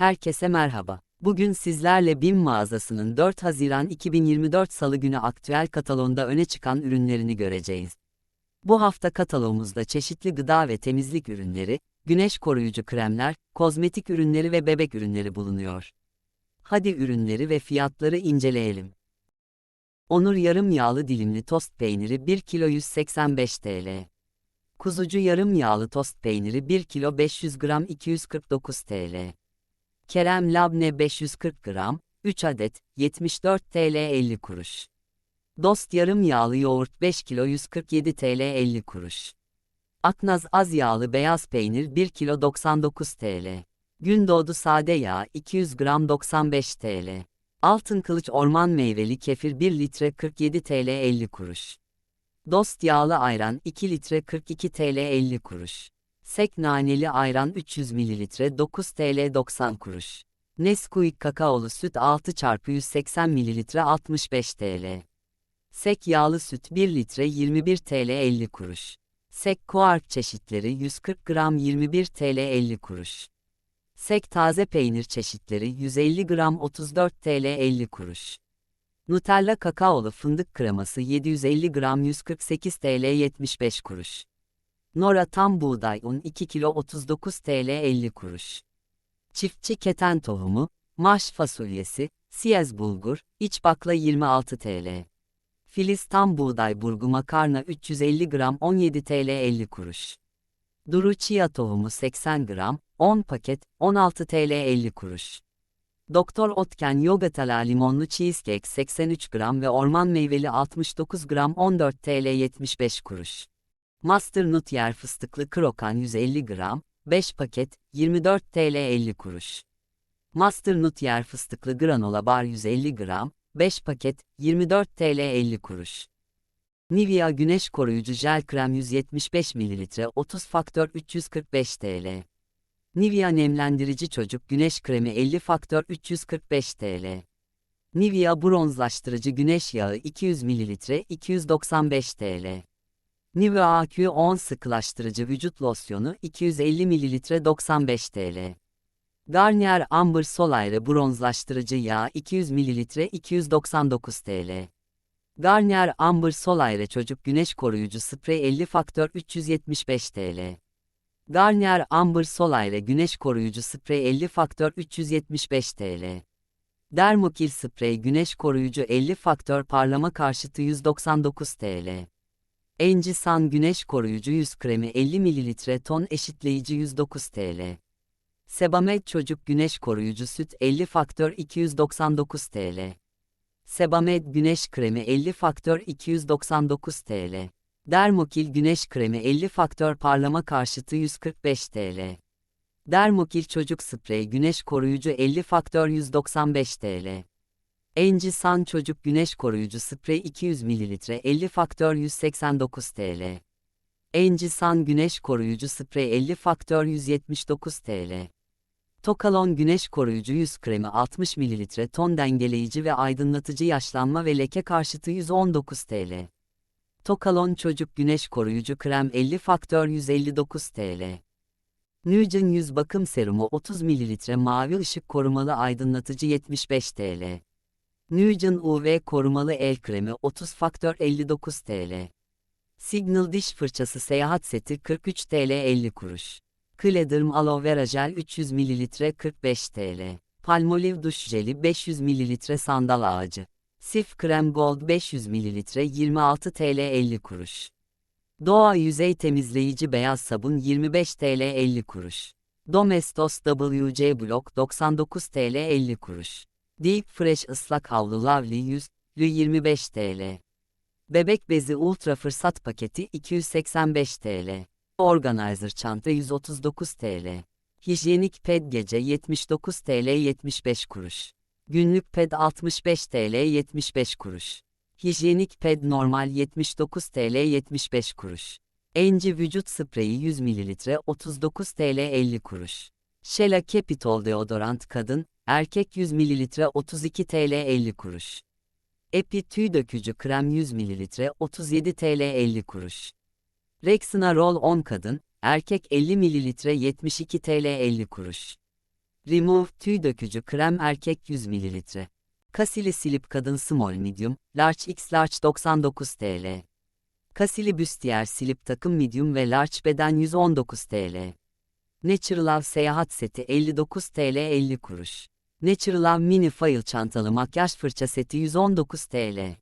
Herkese merhaba. Bugün sizlerle BİM mağazasının 4 Haziran 2024 Salı günü aktüel katalonda öne çıkan ürünlerini göreceğiz. Bu hafta katalogumuzda çeşitli gıda ve temizlik ürünleri, güneş koruyucu kremler, kozmetik ürünleri ve bebek ürünleri bulunuyor. Hadi ürünleri ve fiyatları inceleyelim. Onur yarım yağlı dilimli tost peyniri 1 kilo 185 TL. Kuzucu yarım yağlı tost peyniri 1 kilo 500 gram 249 TL. Kerem labne 540 gram, 3 adet, 74 TL 50 kuruş. Dost yarım yağlı yoğurt 5 kilo 147 TL 50 kuruş. Aknaz az yağlı beyaz peynir 1 kilo 99 TL. Gündoğdu sade yağ 200 gram 95 TL. Altın kılıç orman meyveli kefir 1 litre 47 TL 50 kuruş. Dost yağlı ayran 2 litre 42 TL 50 kuruş. Sek naneli ayran 300 ml 9 TL 90 kuruş. Nesquik kakaolu süt 6 çarpı 180 ml 65 TL. Sek yağlı süt 1 litre 21 TL 50 kuruş. Sek kuark çeşitleri 140 gram 21 TL 50 kuruş. Sek taze peynir çeşitleri 150 gram 34 TL 50 kuruş. Nutella kakaolu fındık kreması 750 gram 148 TL 75 kuruş. Nora tam buğday un 2 kilo 39 TL 50 kuruş. Çiftçi keten tohumu, maş fasulyesi, siyez bulgur, iç bakla 26 TL. Filiz tam buğday burgu makarna 350 gram 17 TL 50 kuruş. Duru chia tohumu 80 gram, 10 paket, 16 TL 50 kuruş. Doktor Otken Yogatala limonlu cheesecake 83 gram ve orman meyveli 69 gram 14 TL 75 kuruş. Master Nut yer fıstıklı krokan 150 gram, 5 paket, 24 TL 50 kuruş. Master Nut yer fıstıklı granola bar 150 gram, 5 paket, 24 TL 50 kuruş. Nivea güneş koruyucu jel krem 175 ml 30 faktör 345 TL. Nivea nemlendirici çocuk güneş kremi 50 faktör 345 TL. Nivea bronzlaştırıcı güneş yağı 200 ml 295 TL. Nivea Q10 sıkılaştırıcı vücut losyonu 250 ml 95 TL. Garnier Amber Soleil bronzlaştırıcı yağ 200 ml 299 TL. Garnier Amber Soleil çocuk güneş koruyucu sprey 50 faktör 375 TL. Garnier Amber Soleil güneş koruyucu sprey 50 faktör 375 TL. Dermokil sprey güneş koruyucu 50 faktör parlama karşıtı 199 TL. Encisan güneş koruyucu yüz kremi 50 ml ton eşitleyici 109 TL. Sebamed çocuk güneş koruyucu süt 50 faktör 299 TL. Sebamed güneş kremi 50 faktör 299 TL. Dermokil güneş kremi 50 faktör parlama karşıtı 145 TL. Dermokil çocuk sprey güneş koruyucu 50 faktör 195 TL. Enci San Çocuk Güneş Koruyucu Sprey 200 ml 50 faktör 189 TL. Enci San Güneş Koruyucu Sprey 50 faktör 179 TL. Tokalon Güneş Koruyucu Yüz Kremi 60 ml ton dengeleyici ve aydınlatıcı yaşlanma ve leke karşıtı 119 TL. Tokalon Çocuk Güneş Koruyucu Krem 50 faktör 159 TL. Nugent Yüz Bakım Serumu 30 ml mavi ışık korumalı aydınlatıcı 75 TL. Nugent UV korumalı el kremi 30 faktör 59 TL. Signal diş fırçası seyahat seti 43 TL 50 kuruş. Klederm aloe vera jel 300 ml 45 TL. Palmolive duş jeli 500 ml sandal ağacı. Sif krem gold 500 ml 26 TL 50 kuruş. Doğa yüzey temizleyici beyaz sabun 25 TL 50 kuruş. Domestos WC Block 99 TL 50 kuruş. Deep Fresh ıslak havlu Lovely 100, 25 TL. Bebek bezi ultra fırsat paketi 285 TL. Organizer çanta 139 TL. Hijyenik ped gece 79 TL 75 kuruş. Günlük ped 65 TL 75 kuruş. Hijyenik ped normal 79 TL 75 kuruş. Enci vücut spreyi 100 ml 39 TL 50 kuruş. Shella Capitol deodorant kadın, erkek 100 ml 32 TL 50 kuruş. Epi tüy dökücü krem 100 ml 37 TL 50 kuruş. Rexona Roll 10 kadın, erkek 50 ml 72 TL 50 kuruş. Remove tüy dökücü krem erkek 100 ml. Kasili silip kadın small medium, large x large 99 TL. Kasili büstiyer silip takım medium ve large beden 119 TL. Natural Love seyahat seti 59 TL 50 kuruş. Natural mini foil çantalı makyaj fırça seti 119 TL.